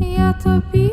Я тобі